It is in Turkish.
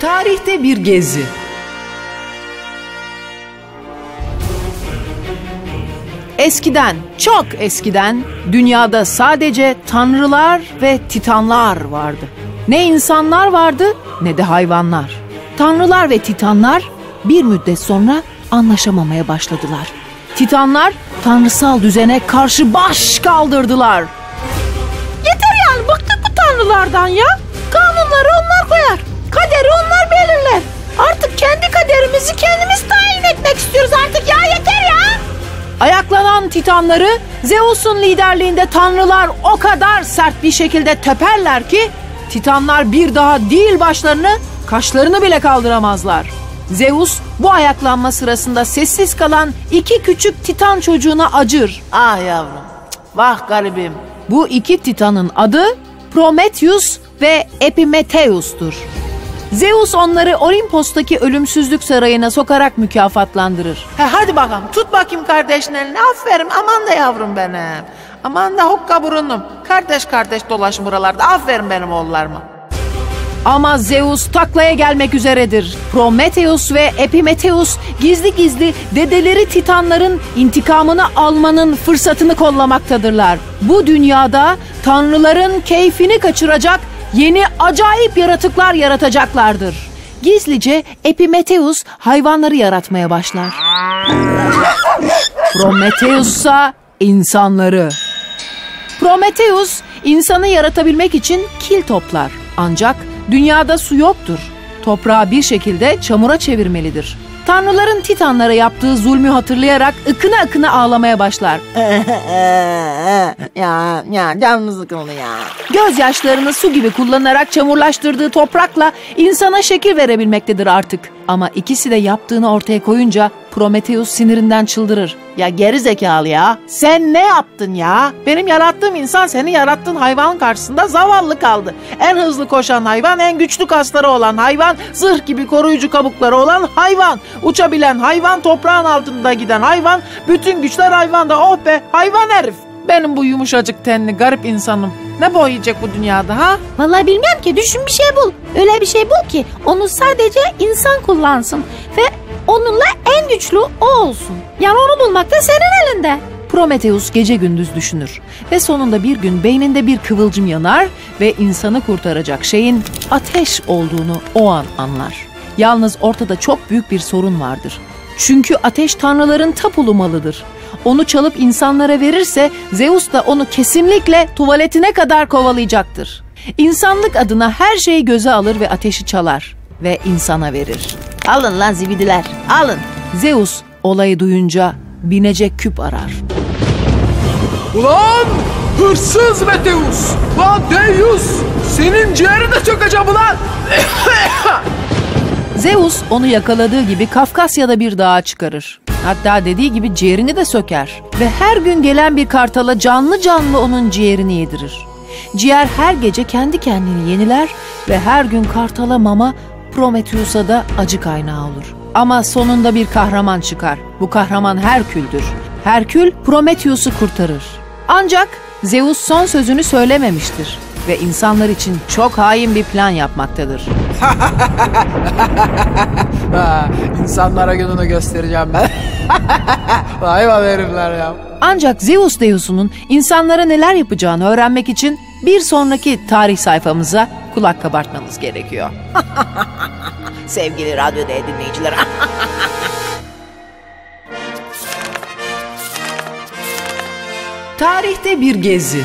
Tarihte bir gezi. Eskiden, çok eskiden dünyada sadece tanrılar ve titanlar vardı. Ne insanlar vardı ne de hayvanlar. Tanrılar ve titanlar bir müddet sonra anlaşamamaya başladılar. Titanlar tanrısal düzene karşı baş kaldırdılar. Yeter yani bıktık bu tanrılardan ya. Kanunları kendi kaderimizi kendimiz tayin etmek istiyoruz artık ya yeter ya. Ayaklanan titanları Zeus'un liderliğinde tanrılar o kadar sert bir şekilde teperler ki titanlar bir daha değil başlarını kaşlarını bile kaldıramazlar. Zeus bu ayaklanma sırasında sessiz kalan iki küçük titan çocuğuna acır. Ah yavrum. Vah garibim. Bu iki titanın adı Prometheus ve Epimetheus'tur. Zeus onları Olimpos'taki ölümsüzlük sarayına sokarak mükafatlandırır. He, hadi bakalım tut bakayım kardeşin elini. Aferin aman da yavrum benim. Aman da hokka burunum. Kardeş kardeş dolaşın buralarda. Aferin benim oğullarıma. Ama Zeus taklaya gelmek üzeredir. Prometheus ve Epimetheus gizli gizli dedeleri Titanların intikamını almanın fırsatını kollamaktadırlar. Bu dünyada tanrıların keyfini kaçıracak yeni acayip yaratıklar yaratacaklardır. Gizlice Epimetheus hayvanları yaratmaya başlar. Prometheus ise insanları. Prometheus insanı yaratabilmek için kil toplar. Ancak dünyada su yoktur. Toprağı bir şekilde çamura çevirmelidir. Tanrıların Titanlara yaptığı zulmü hatırlayarak ıkına ıkına ağlamaya başlar. ya ya canım sıkıldı ya. Gözyaşlarını su gibi kullanarak çamurlaştırdığı toprakla insana şekil verebilmektedir artık. Ama ikisi de yaptığını ortaya koyunca Prometheus sinirinden çıldırır. Ya geri zekalı ya. Sen ne yaptın ya? Benim yarattığım insan senin yarattığın hayvan karşısında zavallı kaldı. En hızlı koşan hayvan, en güçlü kasları olan hayvan, zırh gibi koruyucu kabukları olan hayvan, uçabilen hayvan, toprağın altında giden hayvan, bütün güçler hayvanda. Oh be hayvan herif. Benim bu yumuşacık tenli garip insanım. Ne boyayacak bu dünyada ha? Vallahi bilmiyorum ki düşün bir şey bul. Öyle bir şey bul ki onu sadece insan kullansın ve onunla en güçlü o olsun. Yani onu bulmak da senin elinde. Prometheus gece gündüz düşünür ve sonunda bir gün beyninde bir kıvılcım yanar ve insanı kurtaracak şeyin ateş olduğunu o an anlar. Yalnız ortada çok büyük bir sorun vardır. Çünkü ateş tanrıların tapulu malıdır. Onu çalıp insanlara verirse Zeus da onu kesinlikle tuvaletine kadar kovalayacaktır. İnsanlık adına her şeyi göze alır ve ateşi çalar ve insana verir. Alın lan zibidiler, alın. Zeus olayı duyunca binecek küp arar. Ulan hırsız Meteus! Lan Deus! Senin ciğerini de sökeceğim ulan! Zeus onu yakaladığı gibi Kafkasya'da bir dağa çıkarır. Hatta dediği gibi ciğerini de söker. Ve her gün gelen bir kartala canlı canlı onun ciğerini yedirir. Ciğer her gece kendi kendini yeniler ve her gün kartala mama Prometheus'a da acı kaynağı olur. Ama sonunda bir kahraman çıkar. Bu kahraman Herkül'dür. Herkül Prometheus'u kurtarır. Ancak Zeus son sözünü söylememiştir ve insanlar için çok hain bir plan yapmaktadır. ha, insanlara gününü göstereceğim ben. Vay herifler ya. Ancak Zeus Deus'unun insanlara neler yapacağını öğrenmek için bir sonraki tarih sayfamıza kulak kabartmanız gerekiyor. Sevgili radyo değerli dinleyiciler. Tarihte bir gezi.